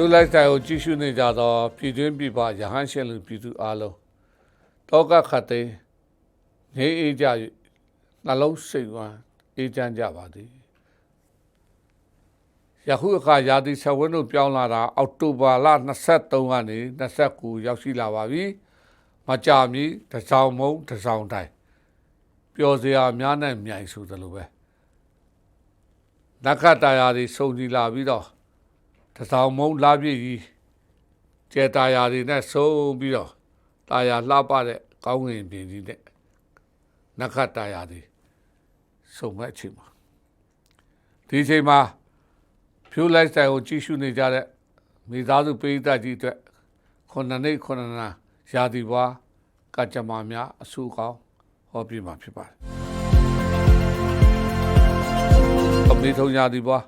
ဖြိုးလိုက်တိုင်းကိုကြည့်ရှုနေကြသောပြည်တွင်းပြည်ပရဟန်းရှင်လူပြည်သူအလုံးတောကခတ်သိမ်းနေအေးကြ၍နှလုံးစိတ်ဝမ်းအေးချမ်းကြပါသည်ယခုအခါရာသီဆက်ဝန်းတို့ပြောင်းလာတာအောက်တိုဘာလ23ကနေ29ရောက်ရှိလာပါပြီမကြာမီတစ်စောင်းမုံတစ်စောင်းတိုင်းပျော်စရာများနဲ့မြိုင်ဆိုသလိုပဲနက္ခတ္တရာတွေစုံကြည်လာပြီးတော့ တစောင်းမုံလာပြည့်ကြီးကျဲတာယာတွေနဲ့စုံပြီးတော့တာယာလှပတဲ့ကောင်းငင်ပြင်ကြီးနဲ့နက္ခတ်တာယာတွေစုံမဲ့အချိန်မှာဒီအချိန်မှာဖြိုးလိုက်ဆိုင်ကိုကြည့်ရှုနေကြတဲ့မိသားစုပိဋကကြီးအတွက်ခုနှစ်နှစ်ခုနှစ်နာရာသီပွားကကြမ္မာများအဆူကောင်းဟောပြမှာဖြစ်ပါတယ်အမေထုံရာသီပွား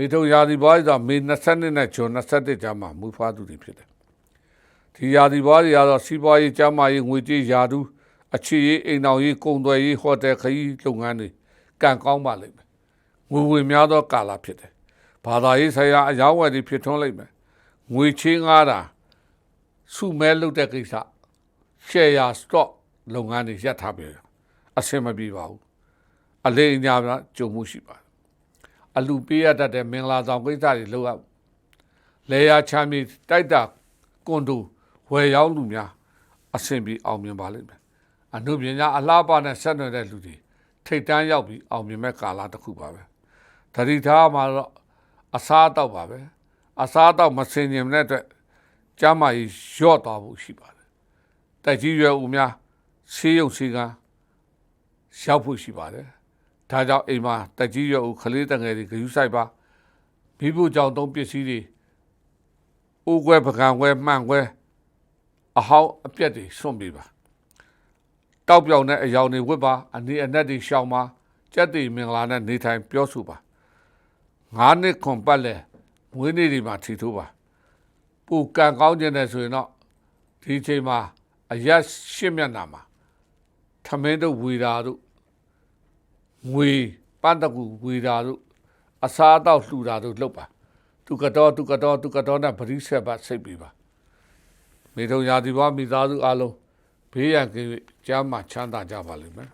မေထုံရာသီပွားဆိုတာမေ22နဲ့ဂျွန်21ကျမ်းမှာမူဖွားသူတွေဖြစ်တယ်။ဒီရာသီပွားတွေကတော့စီးပွားရေးကျမ်းမာရေးငွေကြေးရာထူးအခြေရေးအိမ်တော်ရေးကုန်သွယ်ရေးဟိုတယ်ခရီးလုပ်ငန်းတွေကံကောင်းပါလိမ့်မယ်။ငွေဝင်များသောကာလဖြစ်တယ်။ဘာသာရေးဆိုင်ရာအယောင်းဝယ်တွေဖြစ်ထွန်းလိမ့်မယ်။ငွေချင်းငားတာစုမဲလုပ်တဲ့ကိစ္စ share stock လုပ်ငန်းတွေရပ်ထားပြီအဆင်မပြေပါဘူး။အလေးအညာကြုံမှုရှိပါတယ် အလူပေးရတတ်တဲ့မင်္ဂလာဆောင်ကိစ္စတွေလုပ်ရလေယာချမ်းမြေတိုက်တာကွန်ဒိုဝယ်ရောက်လူများအဆင်ပြေအောင်မြင်ပါလိမ့်မယ်အနုပညာအလားပါနဲ့ဆက်နွယ်တဲ့လူတွေထိတ်တန်းရောက်ပြီးအောင်မြင်မဲ့ကာလတစ်ခုပါပဲတတိထားမှာတော့အစားအတော့ပါပဲအစားအတော့မစင်ញင်တဲ့အတွက်ကျမ်းမာရေးရော့သွားဖို့ရှိပါတယ်တိုက်ကြီးရွယ်ဦးများဆေးရုံဆေးကန်းရောက်ဖို့ရှိပါတယ် ဒါကြောင့်အိမ်မှာတက်ကြီးရွယ်ဦးခလေးတငယ်တွေဂယူးဆိုင်ပါမိဖို့ကြောင့်သုံးပစ္စည်းတွေအိုးခွဲပကံခွဲမှန်ခွဲအဟောင်းအပြက်တွေစွန့်ပေးပါတောက်ပြောင်တဲ့အယောင်တွေဝတ်ပါအနေအနက်တွေရှောင်ပါကြက်တွေမင်္ဂလာနဲ့နေထိုင်ပြောဆိုပါငါးနှစ်ခွန်ပတ်လဲမွေးနေ့တွေမှာထီထိုးပါပူကံကောင်းခြင်းနဲ့ဆိုရင်တော့ဒီအချိန်မှာအရက်ရှစ်မျက်နှာမှာထမင်းတို့ဝေတာတို့ ငွေပန်းတကူဝေတာတို့အစားအတော့လှူတာတို့လုပ်ပါသူကတော့သူကတော့သူကတော့နဲ့ပရိဆက်ပါစိတ်ပြီးပါမိထုံရာဒီဘွားမိသားစုအလုံးဘေးရန်ကင်း၍ကျမ်းမာချမ်းသာကြပါလိမ့်မယ်